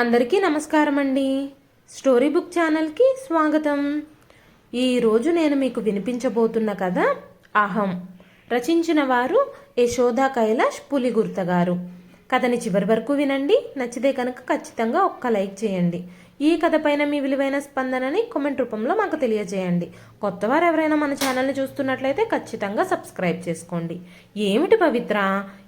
అందరికీ నమస్కారం అండి స్టోరీ బుక్ ఛానల్కి స్వాగతం. ఈరోజు నేను మీకు వినిపించబోతున్న కథ అహం. రచించిన వారు యశోదా కైలాష్ పులిగుర్త గారు. కథని చివరి వరకు వినండి. నచ్చితే కనుక ఖచ్చితంగా ఒక్క లైక్ చేయండి. ఈ కథ పైన మీ విలువైన స్పందనని కామెంట్ రూపంలో మాకు తెలియజేయండి. కొత్త వారు ఎవరైనా మన ఛానల్ని చూస్తున్నట్లయితే ఖచ్చితంగా సబ్స్క్రైబ్ చేసుకోండి. ఏమిటి పవిత్ర?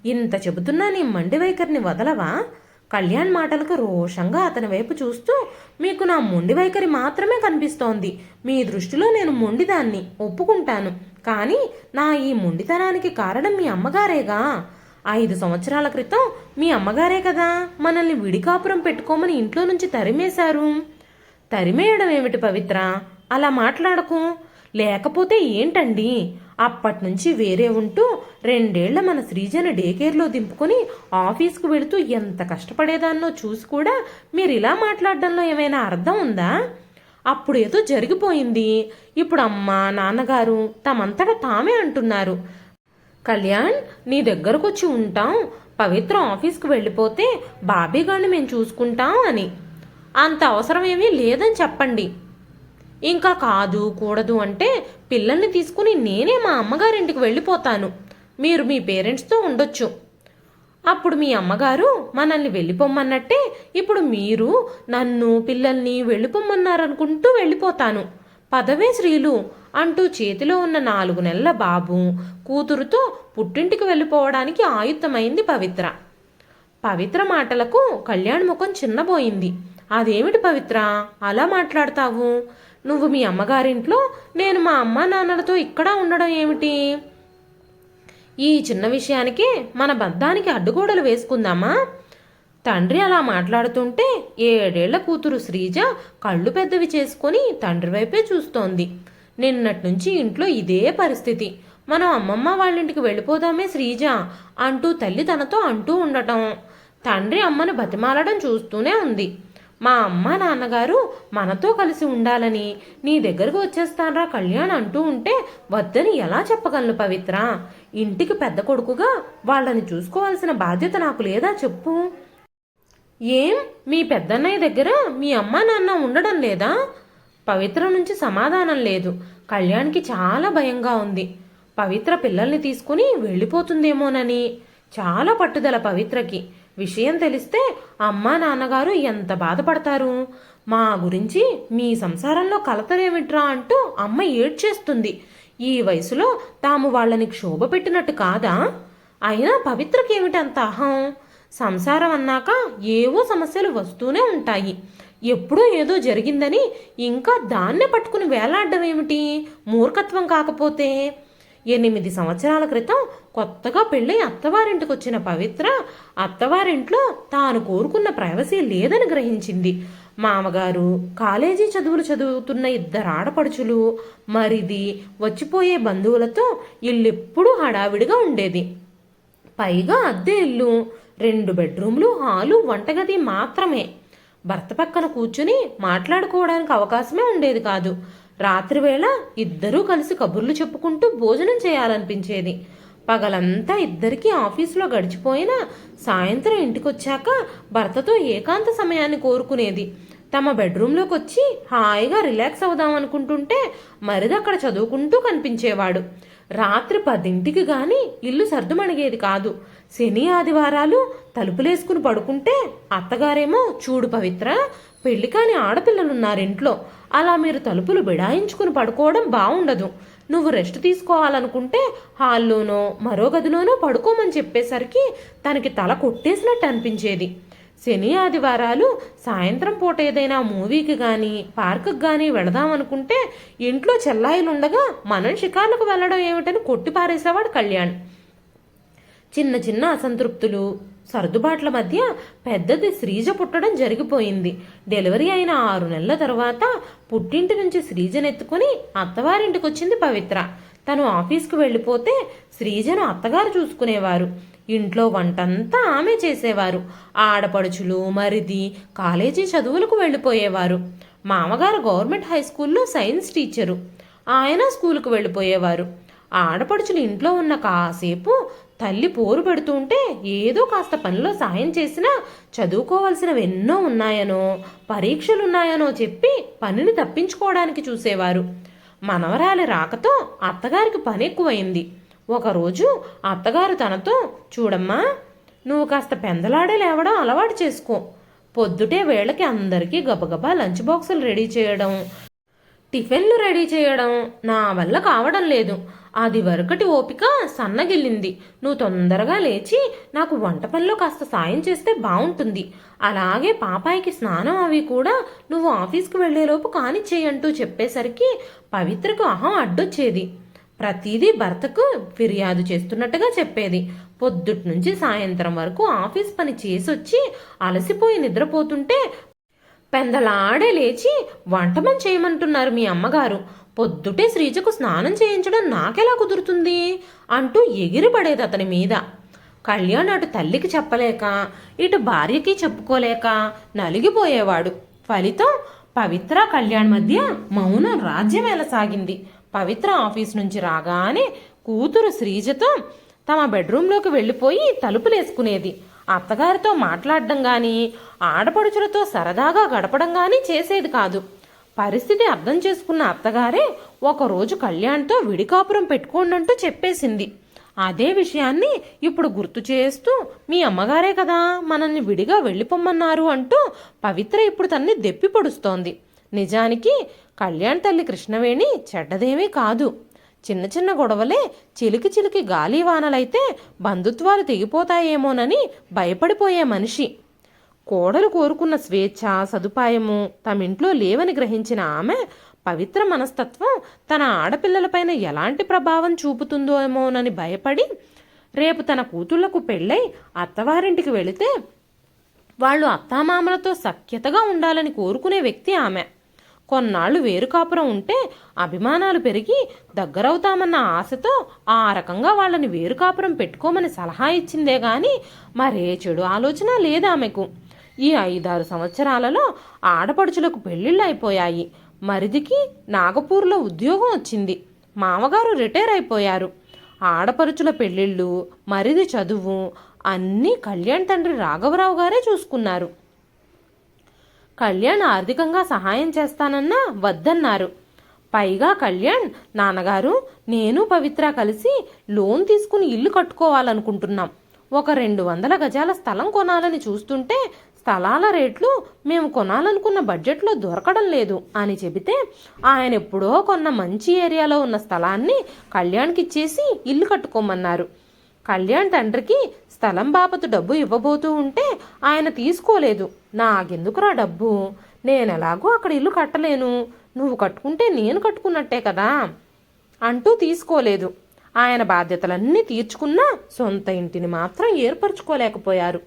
ఇంత చెబుతున్నా నీ మండి వైఖరిని వదలవా? కళ్యాణ్ మాటలకు రోషంగా అతని వైపు చూస్తూ మీకు నా మొండి వైఖరి మాత్రమే కనిపిస్తోంది. మీ దృష్టిలో నేను మొండిదాన్ని ఒప్పుకుంటాను. కానీ నా ఈ మొండితనానికి కారణం మీ అమ్మగారేగా. ఐదు సంవత్సరాల క్రితం మీ అమ్మగారే కదా మనల్ని విడికాపురం పెట్టుకోమని ఇంట్లో నుంచి తరిమేశారు. తరిమేయడం ఏమిటి పవిత్ర? అలా మాట్లాడకు. లేకపోతే ఏంటండి? అప్పటి నుంచి వేరే ఉంటూ రెండేళ్ళ మన శ్రీజను డే కేర్లో దింపుకొని ఆఫీస్కు వెళుతూ ఎంత కష్టపడేదాన్నో చూసి కూడా మీరు ఇలా మాట్లాడడంలో ఏమైనా అర్థం ఉందా? అప్పుడు ఏదో జరిగిపోయింది. ఇప్పుడు అమ్మ నాన్నగారు తమంతట తామే అంటున్నారు. కళ్యాణ్ నీ దగ్గరకు వచ్చి ఉంటాం. పవిత్ర ఆఫీస్కి వెళ్ళిపోతే బాబీ గారిని మేము చూసుకుంటాం అని. అంత అవసరం ఏమీ లేదని చెప్పండి. ఇంకా కాదు కూడదు అంటే పిల్లల్ని తీసుకుని నేనే మా అమ్మగారింటికి వెళ్ళిపోతాను. మీరు మీ పేరెంట్స్తో ఉండొచ్చు. అప్పుడు మీ అమ్మగారు మనల్ని వెళ్ళిపోమ్మన్నట్టే ఇప్పుడు మీరు నన్ను పిల్లల్ని వెళ్ళిపోమ్మన్నారనుకుంటూ వెళ్ళిపోతాను. పదవే శ్రీలు అంటూ చేతిలో ఉన్న నాలుగు నెలల బాబు కూతురుతో పుట్టింటికి వెళ్ళిపోవడానికి ఆయుత్తమైంది పవిత్ర. పవిత్ర మాటలకు కళ్యాణ్ ముఖం చిన్నబోయింది. అదేమిటి పవిత్ర? అలా మాట్లాడతావు? నువ్వు మీ అమ్మగారింట్లో నేను మా అమ్మ నాన్నలతో ఇక్కడ ఉండడం ఏమిటి? ఈ చిన్న విషయానికి మన బంధానికి అడ్డుగోడలు వేసుకుందామా? తండ్రి అలా మాట్లాడుతుంటే ఏడేళ్ళ కూతురు శ్రీజ కళ్ళు పెద్దవి చేసుకొని తండ్రి వైపే చూస్తోంది. నిన్నటి నుంచి ఇంట్లో ఇదే పరిస్థితి. మనం అమ్మమ్మ వాళ్ళింటికి వెళ్ళిపోదామే శ్రీజ అంటూ తల్లి తనతో అంటూ ఉండటం. తండ్రి అమ్మను బతిమాలడం చూస్తూనే ఉంది. మా అమ్మ నాన్నగారు మనతో కలిసి ఉండాలని నీ దగ్గరకు వచ్చేస్తానరా కళ్యాణ్ అంటూ ఉంటే వద్దని ఎలా చెప్పగలను పవిత్ర? ఇంటికి పెద్ద కొడుకుగా వాళ్ళని చూసుకోవాల్సిన బాధ్యత నాకు లేదా చెప్పు. ఏం? మీ పెద్దన్నయ్య దగ్గర మీ అమ్మ నాన్న ఉండడం లేదా? పవిత్ర నుంచి సమాధానం లేదు. కళ్యాణ్కి చాలా భయంగా ఉంది. పవిత్ర పిల్లల్ని తీసుకుని వెళ్ళిపోతుందేమోనని. చాలా పట్టుదల పవిత్రకి. విషయం తెలిస్తే అమ్మా నాన్నగారు ఎంత బాధపడతారు? మా గురించి మీ సంసారంలో కలతలేమిట్రా అంటూ అమ్మ ఏడ్చేస్తుంది. ఈ వయసులో తాము వాళ్ళని క్షోభ పెట్టినట్టు కాదా? అయినా పవిత్రకేమిటంత అంత అహం? సంసారం అన్నాక ఏవో సమస్యలు వస్తూనే ఉంటాయి. ఎప్పుడూ ఏదో జరిగిందని ఇంకా దాన్నే పట్టుకుని వేలాడడం ఏమిటి? మూర్ఖత్వం కాకపోతే ఎనిమిది సంవత్సరాల క్రితం కొత్తగా పెళ్ళై అత్తవారింటికి వచ్చిన పవిత్ర అత్తవారింట్లో తాను కోరుకున్న ప్రైవసీ లేదని గ్రహించింది. మామగారు కాలేజీ చదువులు చదువుతున్న ఇద్దరు ఆడపడుచులు మరిది వచ్చిపోయే బంధువులతో ఇల్లెప్పుడూ హడావిడిగా ఉండేది. పైగా అద్దె ఇల్లు రెండు బెడ్రూమ్లు హాలు వంటగది మాత్రమే. భర్త పక్కన కూర్చుని మాట్లాడుకోవడానికి అవకాశమే ఉండేది కాదు. రాత్రివేళ ఇద్దరూ కలిసి కబుర్లు చెప్పుకుంటూ భోజనం చేయాలనిపించేది. పగలంతా ఇద్దరికీ ఆఫీసులో గడిచిపోయినా సాయంత్రం ఇంటికొచ్చాక భర్తతో ఏకాంత సమయాన్ని కోరుకునేది. తమ బెడ్రూమ్లోకి వచ్చి హాయిగా రిలాక్స్ అవుదాం అనుకుంటుంటే మరిదక్కడ చదువుకుంటూ కనిపించేవాడు. రాత్రి పదింటికి గాని ఇల్లు సర్దుమణిగేది కాదు. శని ఆదివారాలు తలుపులేసుకుని పడుకుంటే అత్తగారేమో చూడు పవిత్ర పెళ్ళి కాని ఆడపిల్లలున్నారింట్లో అలా మీరు తలుపులు బిడాయించుకుని పడుకోవడం బాగుండదు నువ్వు రెస్ట్ తీసుకోవాలనుకుంటే హాల్లోనో మరో గదిలోనో పడుకోమని చెప్పేసరికి తనకి తల కొట్టేసినట్టు అనిపించేది. శని ఆదివారాలు సాయంత్రం పూట ఏదైనా మూవీకి కానీ పార్కుకి కానీ వెళదామనుకుంటే ఇంట్లో చెల్లాయిలుండగా మనం షికార్లకు వెళ్ళడం ఏమిటని కొట్టిపారేసేవాడు కళ్యాణ్. చిన్న చిన్న అసంతృప్తులు సర్దుబాట్ల మధ్య పెద్దది శ్రీజ పుట్టడం జరిగిపోయింది. డెలివరీ అయిన ఆరు నెలల తర్వాత పుట్టింటి నుంచి శ్రీజనెత్తుకుని అత్తవారింటికి వచ్చింది పవిత్ర. తను ఆఫీస్కు వెళ్ళిపోతే శ్రీజను అత్తగారు చూసుకునేవారు. ఇంట్లో వంటంతా ఆమె చేసేవారు. ఆడపడుచులు మరిది కాలేజీ చదువులకు వెళ్ళిపోయేవారు. మామగారు గవర్నమెంట్ హై స్కూల్లో సైన్స్ టీచరు. ఆయన స్కూలుకు వెళ్ళిపోయేవారు. ఆడపడుచులు ఇంట్లో ఉన్న కాసేపు తల్లి పోరు పెడుతుంటే ఏదో కాస్త పనిలో సాయం చేసినా చదువుకోవాల్సినవి ఎన్నో ఉన్నాయనో పరీక్షలున్నాయనో చెప్పి పనిని తప్పించుకోవడానికి చూసేవారు. మనవరాలి రాకతో అత్తగారికి పని ఎక్కువైంది ఒకరోజు అత్తగారు తనతో చూడమ్మా నువ్వు కాస్త పెందలాడే లేవడం అలవాటు చేసుకో. పొద్దుటే వేళకి అందరికీ గబగబా లంచ్ బాక్సులు రెడీ చేయడం టిఫిన్లు రెడీ చేయడం నా వల్ల కావడం లేదు. అది వరకటి ఓపిక సన్నగిల్లింది. నువ్వు తొందరగా లేచి నాకు వంట పనిలో కాస్త సాయం చేస్తే బాగుంటుంది అలాగే పాపాయికి స్నానం అవి కూడా నువ్వు ఆఫీస్కి వెళ్ళేలోపు కానిచ్చేయంటూ చెప్పేసరికి పవిత్రకు అహం అడ్డొచ్చేది. ప్రతిదీ భర్తకు ఫిర్యాదు చేస్తున్నట్టుగా చెప్పేది. పొద్దుట్ నుంచి సాయంత్రం వరకు ఆఫీస్ పని చేసొచ్చి అలసిపోయి నిద్రపోతుంటే పెందలాడే లేచి వంటమని చేయమంటున్నారు మీ అమ్మగారు. పొద్దుటే శ్రీజకు స్నానం చేయించడం నాకెలా కుదురుతుంది? అంటూ ఎగిరిపడేది అతని మీద. కళ్యాణ్ అటు తల్లికి చెప్పలేక ఇటు భార్యకి చెప్పుకోలేక నలిగిపోయేవాడు. ఫలితం పవిత్ర కళ్యాణ్ మధ్య మౌనం రాజ్యం సాగింది. పవిత్ర ఆఫీస్ నుంచి రాగానే కూతురు శ్రీజతో తమ బెడ్రూంలోకి వెళ్ళిపోయి తలుపులేసుకునేది. అత్తగారితో మాట్లాడడం కానీ ఆడపడుచులతో సరదాగా గడపడం కానీ చేసేది కాదు. పరిస్థితి అర్థం చేసుకున్న అత్తగారే ఒకరోజు కళ్యాణ్తో విడికాపురం పెట్టుకోండంటూ చెప్పేసింది. అదే విషయాన్ని ఇప్పుడు గుర్తు చేస్తూ మీ అమ్మగారే కదా మనల్ని విడిగా వెళ్ళిపోమ్మన్నారు అంటూ పవిత్ర ఇప్పుడు తన్ని దెప్పి పొడుస్తోంది. నిజానికి కళ్యాణ్ తల్లి కృష్ణవేణి చెడ్డదేమీ కాదు. చిన్న చిన్న గొడవలే చిలికి చిలికి గాలి వానలైతే బంధుత్వాలు తెగిపోతాయేమోనని భయపడిపోయే మనిషి. కోడలు కోరుకున్న స్వేచ్ఛ సదుపాయము తమింట్లో లేవని గ్రహించిన ఆమె పవిత్ర మనస్తత్వం తన ఆడపిల్లలపైన ఎలాంటి ప్రభావం చూపుతుందో ఏమోనని భయపడి రేపు తన కూతుళ్ళకు పెళ్ళై అత్తవారింటికి వెళితే వాళ్ళు అత్తామామలతో సఖ్యతగా ఉండాలని కోరుకునే వ్యక్తి ఆమె. కొన్నాళ్ళు వేరు కాపురం ఉంటే అభిమానాలు పెరిగి దగ్గరవుతామన్న ఆశతో ఆ రకంగా వాళ్ళని వేరు కాపురం పెట్టుకోమని సలహా ఇచ్చిందే గాని మరే చెడు ఆలోచన లేదు ఆమెకు. ఈ ఐదారు సంవత్సరాలలో ఆడపడుచులకు పెళ్ళిళ్ళు అయిపోయాయి. మరిదికి నాగపూర్లో ఉద్యోగం వచ్చింది. మామగారు రిటైర్ అయిపోయారు. ఆడపడుచుల పెళ్ళిళ్ళు మరిది చదువు అన్నీ కళ్యాణ్ తండ్రి రాఘవరావు గారే చూసుకున్నారు. కళ్యాణ్ ఆర్థికంగా సహాయం చేస్తానన్నా వద్దన్నారు. పైగా కళ్యాణ్ నాన్నగారు నేను పవిత్ర కలిసి లోన్ తీసుకుని ఇల్లు కట్టుకోవాలనుకుంటున్నాం. ఒక రెండు వందల గజాల స్థలం కొనాలని చూస్తుంటే స్థలాల రేట్లు మేము కొనాలనుకున్న బడ్జెట్లో దొరకడం లేదు అని చెబితే ఆయన ఎప్పుడో కొన్న మంచి ఏరియాలో ఉన్న స్థలాన్ని కళ్యాణ్కి ఇచ్చేసి ఇల్లు కట్టుకోమన్నారు. కళ్యాణ్ తండ్రికి స్థలం బాపతు డబ్బు ఇవ్వబోతూ ఉంటే ఆయన తీసుకోలేదు. నాకెందుకురా డబ్బు? నేను ఎలాగో అక్కడ ఇల్లు కట్టలేను. నువ్వు కట్టుకుంటే నేను కట్టుకున్నట్టే కదా? అంటూ తీసుకోలేదు. ఆయన బాధ్యతలన్నీ తీర్చుకున్నా సొంత ఇంటిని మాత్రం ఏర్పరచుకోలేకపోయారు.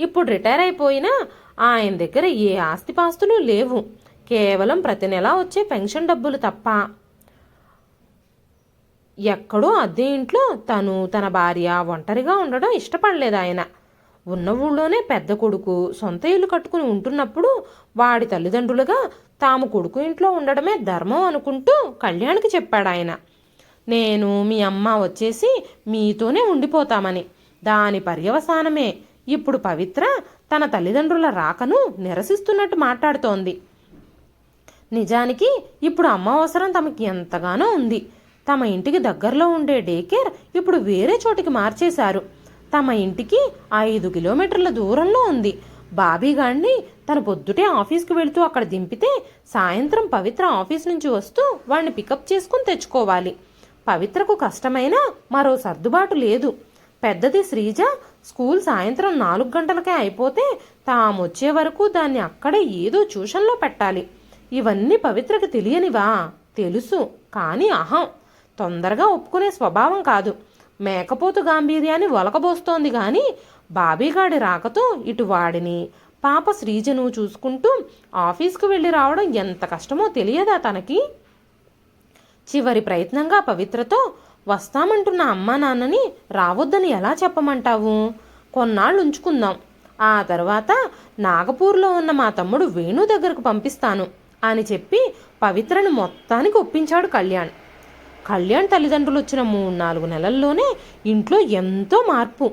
ఇప్పుడు రిటైర్ అయిపోయినా ఆయన దగ్గర ఏ ఆస్తిపాస్తులు లేవు. కేవలం ప్రతి నెలా వచ్చే పెన్షన్ డబ్బులు తప్ప. ఎక్కడో అద్దె ఇంట్లో తను తన భార్య ఒంటరిగా ఉండడం ఇష్టపడలేదు ఆయన. ఉన్న ఊళ్ళోనే పెద్ద కొడుకు సొంత ఇల్లు కట్టుకుని ఉంటున్నప్పుడు వాడి తల్లిదండ్రులుగా తాము కొడుకు ఇంట్లో ఉండడమే ధర్మం అనుకుంటూ కళ్యాణ్కి చెప్పాడు ఆయన. నేను మీ అమ్మ వచ్చేసి మీతోనే ఉండిపోతామని. దాని పర్యవసానమే. ఇప్పుడు పవిత్ర తన తల్లిదండ్రుల రాకను నిరసిస్తున్నట్టు మాట్లాడుతోంది. నిజానికి ఇప్పుడు అమ్మ అవసరం తమకి ఎంతగానో ఉంది. తమ ఇంటికి దగ్గరలో ఉండే డే కేర్ ఇప్పుడు వేరే చోటికి మార్చేశారు. తమ ఇంటికి ఐదు కిలోమీటర్ల దూరంలో ఉంది. బాబీగాడిని తన పొద్దుటే ఆఫీస్కి వెళుతూ అక్కడ దింపితే సాయంత్రం పవిత్ర ఆఫీస్ నుంచి వస్తూ వాడిని పికప్ చేసుకుని తెచ్చుకోవాలి. పవిత్రకు కష్టమైనా మరో సర్దుబాటు లేదు. పెద్దది శ్రీజ స్కూల్ సాయంత్రం నాలుగు గంటలకే అయిపోతే తామొచ్చే వరకు దాన్ని అక్కడే ఏదో ట్యూషన్లో పెట్టాలి. ఇవన్నీ పవిత్రకు తెలియనివా? తెలుసు. కానీ అహం. తొందరగా ఒప్పుకునే స్వభావం కాదు. మేకపోతు గాంభీర్యాన్ని ఒలకబోస్తోంది కానీ బాబీగాడి రాకతో ఇటు వాడిని పాప శ్రీజను చూసుకుంటూ ఆఫీస్కు వెళ్ళి రావడం ఎంత కష్టమో తెలియదా తనకి? చివరి ప్రయత్నంగా పవిత్రతో వస్తామంటున్న అమ్మా నాన్నని రావద్దని ఎలా చెప్పమంటావు? కొన్నాళ్ళు ఉంచుకుందాం. ఆ తర్వాత నాగపూర్లో ఉన్న మా తమ్ముడు వేణు దగ్గరకు పంపిస్తాను అని చెప్పి పవిత్రను మొత్తానికి ఒప్పించాడు కళ్యాణ్. కళ్యాణ్ తల్లిదండ్రులు వచ్చిన మూడు నాలుగు నెలల్లోనే ఇంట్లో ఎంతో మార్పు.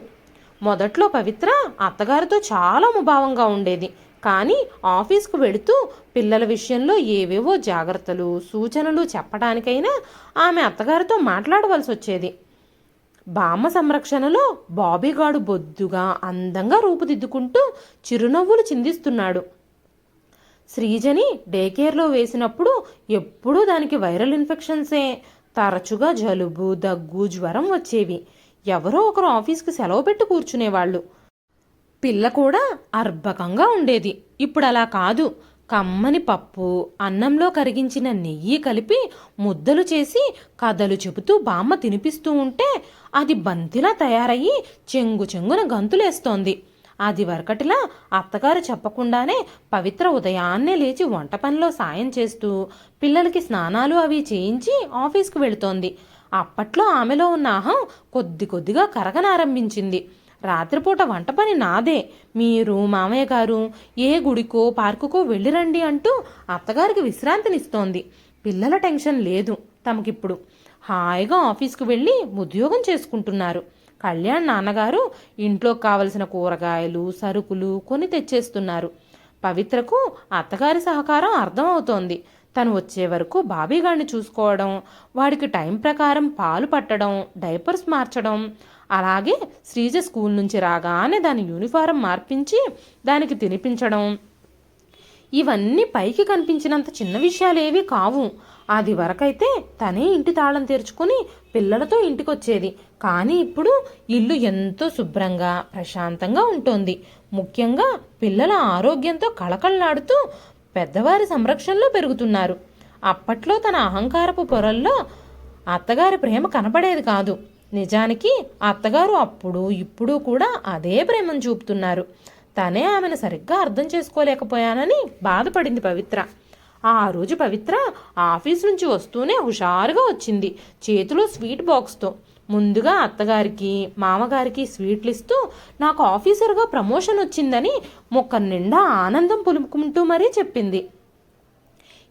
మొదట్లో పవిత్ర అత్తగారితో చాలా ముభావంగా ఉండేది. కానీ ఆఫీస్కు వెళుతూ పిల్లల విషయంలో ఏవేవో జాగ్రత్తలు సూచనలు చెప్పడానికైనా ఆమె అత్తగారితో మాట్లాడవలసి వచ్చేది. బామ్మ సంరక్షణలో బాబీగాడు బొద్దుగా అందంగా రూపుదిద్దుకుంటూ చిరునవ్వులు చిందిస్తున్నాడు. శ్రీజని డే కేర్లో వేసినప్పుడు ఎప్పుడూ దానికి వైరల్ ఇన్ఫెక్షన్సే. తరచుగా జలుబు దగ్గు జ్వరం వచ్చేవి. ఎవరో ఒకరు ఆఫీస్కి సెలవు పెట్టి కూర్చునేవాళ్ళు. పిల్ల కూడా అర్భకంగా ఉండేది. ఇప్పుడు అలా కాదు. కమ్మని పప్పు అన్నంలో కరిగించిన నెయ్యి కలిపి ముద్దలు చేసి కథలు చెబుతూ బామ్మ తినిపిస్తూ ఉంటే అది బంతిలా తయారయ్యి చెంగు చెంగున గంతులేస్తోంది. అది వరకటిలా అత్తగారు చెప్పకుండానే పవిత్ర ఉదయాన్నే లేచి వంట పనిలో సాయం చేస్తూ పిల్లలకి స్నానాలు అవి చేయించి ఆఫీస్కి వెళుతోంది. అప్పట్లో ఆమెలో ఉన్న అహం కొద్ది కొద్దిగా కరగనారంభించింది రాత్రిపూట వంట పని నాదే. మీరు మామయ్య గారు ఏ గుడికో పార్కుకో వెళ్ళిరండి అంటూ అత్తగారికి విశ్రాంతినిస్తోంది. పిల్లల టెన్షన్ లేదు తమకిప్పుడు. హాయిగా ఆఫీస్కి వెళ్ళి ఉద్యోగం చేసుకుంటున్నారు. కళ్యాణ్ నాన్నగారు ఇంట్లో కావలసిన కూరగాయలు సరుకులు కొని తెచ్చేస్తున్నారు. పవిత్రకు అత్తగారి సహకారం అర్థమవుతోంది. తను వచ్చే వరకు బాబీగాడిని చూసుకోవడం వాడికి టైం ప్రకారం పాలు పట్టడం డైపర్స్ మార్చడం అలాగే శ్రీజ స్కూల్ నుంచి రాగానే దాని యూనిఫారం మార్పించి దానికి తినిపించడం. ఇవన్నీ పైకి కనిపించినంత చిన్న విషయాలేవి కావు. అది వరకైతే తనే ఇంటి తాళం తెరుచుకుని పిల్లలతో ఇంటికొచ్చేది. కానీ ఇప్పుడు ఇల్లు ఎంతో శుభ్రంగా ప్రశాంతంగా ఉంటుంది. ముఖ్యంగా పిల్లల ఆరోగ్యంతో కళకళలాడుతూ పెద్దవారి సంరక్షణలో పెరుగుతున్నారు. అప్పట్లో తన అహంకారపు పొరల్లో అత్తగారి ప్రేమ కనపడేది కాదు. నిజానికి అత్తగారు అప్పుడు ఇప్పుడు కూడా అదే ప్రేమను చూపుతున్నారు. తనే ఆమెను సరిగ్గా అర్థం చేసుకోలేకపోయానని బాధపడింది పవిత్ర. ఆ రోజు పవిత్ర ఆఫీస్ నుంచి వస్తూనే హుషారుగా వచ్చింది. చేతిలో స్వీట్ బాక్స్తో. ముందుగా అత్తగారికి మామగారికి స్వీట్లు ఇస్తూ నాకు ఆఫీసర్గా ప్రమోషన్ వచ్చిందని మొక్క నిండా ఆనందం పులుపుకుంటూ మరీ చెప్పింది.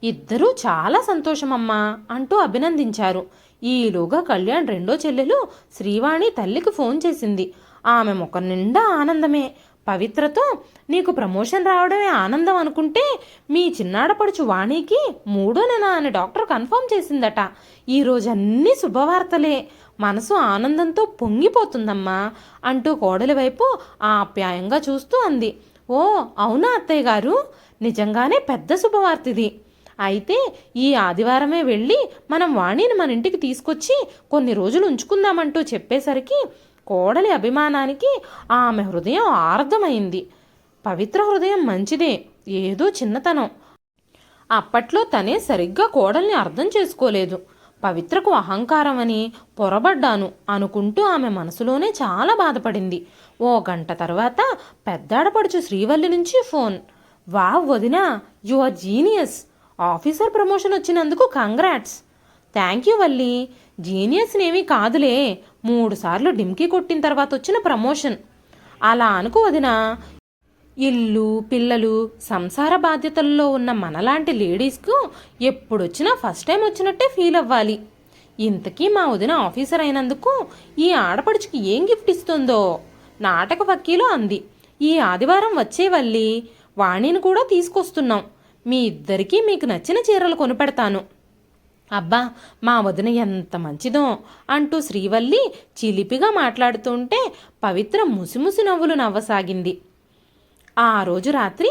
ఇద్దరూ చాలా సంతోషమమ్మా అంటూ అభినందించారు. ఈలోగా కళ్యాణ్ రెండో చెల్లెలు శ్రీవాణి తల్లికి ఫోన్ చేసింది. ఆమె ముఖ నిండా ఆనందమే. పవిత్రతో నీకు ప్రమోషన్ రావడమే ఆనందం అనుకుంటే మీ చిన్నాడపడుచు వాణికి మూడో నెల అని డాక్టర్ కన్ఫర్మ్ చేసిందట. ఈరోజు అన్ని శుభవార్తలే. మనసు ఆనందంతో పొంగిపోతుందమ్మా అంటూ కోడలి వైపు ఆప్యాయంగా చూస్తూ అంది. ఓ అవునా అత్తయ్య గారు? నిజంగానే పెద్ద శుభవార్త ఇది అయితే ఈ ఆదివారమే వెళ్ళి మనం వాణిని మన ఇంటికి తీసుకొచ్చి కొన్ని రోజులు ఉంచుకుందామంటూ చెప్పేసరికి కోడలి అభిమానానికి ఆమె హృదయం ఆర్ధమైంది. పవిత్ర హృదయం మంచిదే ఏదో చిన్నతనం. అప్పట్లో తనే సరిగ్గా కోడల్ని అర్థం చేసుకోలేదు. పవిత్రకు అహంకారం అని పొరబడ్డాను అనుకుంటూ ఆమె మనసులోనే చాలా బాధపడింది. ఓ గంట తర్వాత పెద్దాడపడుచు శ్రీవల్లి నుంచి ఫోన్. వావ్ వదినా you are genius. Officer promotion వచ్చినందుకు కంగ్రాట్స్. థ్యాంక్ యూ వల్లి జీనియస్నేమీ కాదులే. మూడు సార్లు డిమ్కీ కొట్టిన తర్వాత వచ్చిన ప్రమోషన్. అలా అనుకో వదినా ఇల్లు పిల్లలు సంసార బాధ్యతల్లో ఉన్న మనలాంటి లేడీస్కు ఎప్పుడొచ్చినా ఫస్ట్ టైం వచ్చినట్టే ఫీల్ అవ్వాలి. ఇంతకీ మా వదిన ఆఫీసర్ అయినందుకు ఈ ఆడపడుచుకి ఏం గిఫ్ట్ ఇస్తుందో? నాటక వకీలు అంది. ఈ ఆదివారం వచ్చే వల్లి వాణిని కూడా తీసుకొస్తున్నాం. మీ ఇద్దరికీ మీకు నచ్చిన చీరలు కొనిపెడతాను. అబ్బా మా వదిన ఎంత మంచిదో అంటూ శ్రీవల్లి చిలిపిగా మాట్లాడుతుంటే పవిత్ర ముసిముసి నవ్వులు నవ్వసాగింది. ఆ రోజు రాత్రి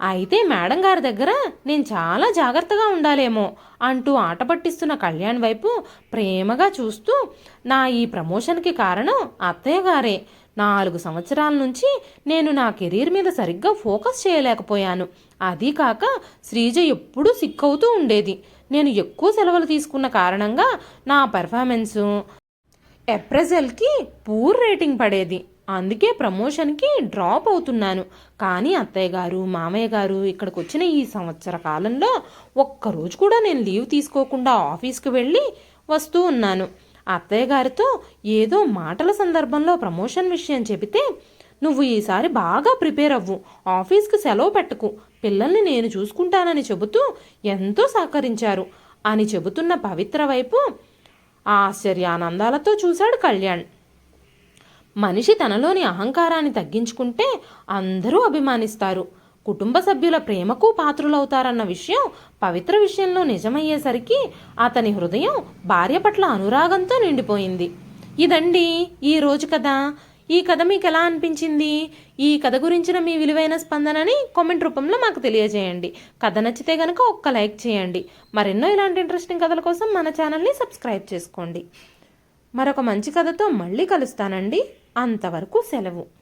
అయితే మేడం గారి దగ్గర నేను చాలా జాగ్రత్తగా ఉండాలేమో అంటూ ఆట పట్టిస్తున్న కళ్యాణ్ వైపు ప్రేమగా చూస్తూ నా ఈ ప్రమోషన్కి కారణం అత్తయ్య గారే. నాలుగు సంవత్సరాల నుంచి నేను నా కెరీర్ మీద సరిగ్గా ఫోకస్ చేయలేకపోయాను. అదీ కాక శ్రీజ ఎప్పుడూ సిక్కవుతూ ఉండేది. నేను ఎక్కువ సెలవులు తీసుకున్న కారణంగా నా పెర్ఫార్మెన్సు ఎప్రెజల్కి పూర్ రేటింగ్ పడేది. అందుకే ప్రమోషన్కి డ్రాప్ అవుతున్నాను. కానీ అత్తయ్య గారు మామయ్య గారు ఇక్కడికి వచ్చిన ఈ సంవత్సర కాలంలో ఒక్కరోజు కూడా నేను లీవ్ తీసుకోకుండా ఆఫీస్కి వెళ్ళి వస్తూ ఉన్నాను. అత్తయ్య గారితో ఏదో మాటల సందర్భంలో ప్రమోషన్ విషయం చెబితే నువ్వు ఈసారి బాగా ప్రిపేర్ అవ్వు. ఆఫీస్కి సెలవు పెట్టకు. పిల్లల్ని నేను చూసుకుంటానని చెబుతూ ఎంతో సహకరించారు. అని చెబుతున్న పవిత్ర వైపు ఆశ్చర్యానందాలతో చూశాడు కళ్యాణ్. మనిషి తనలోని అహంకారాన్ని తగ్గించుకుంటే అందరూ అభిమానిస్తారు. కుటుంబ సభ్యుల ప్రేమకు పాత్రులవుతారన్న విషయం పవిత్ర విషయంలో నిజమయ్యేసరికి అతని హృదయం భార్య పట్ల అనురాగంతో నిండిపోయింది. ఇదండి ఈ రోజు కథ ఈ కథ మీకు ఎలా అనిపించింది? ఈ కథ గురించిన మీ విలువైన స్పందనని కామెంట్ రూపంలో మాకు తెలియజేయండి. కథ నచ్చితే కనుక ఒక్క లైక్ చేయండి. మరెన్నో ఇలాంటి ఇంట్రెస్టింగ్ కథల కోసం మన ఛానల్ని సబ్స్క్రైబ్ చేసుకోండి. మరొక మంచి కథతో మళ్ళీ కలుస్తానండి. అంతవరకు సెలవు.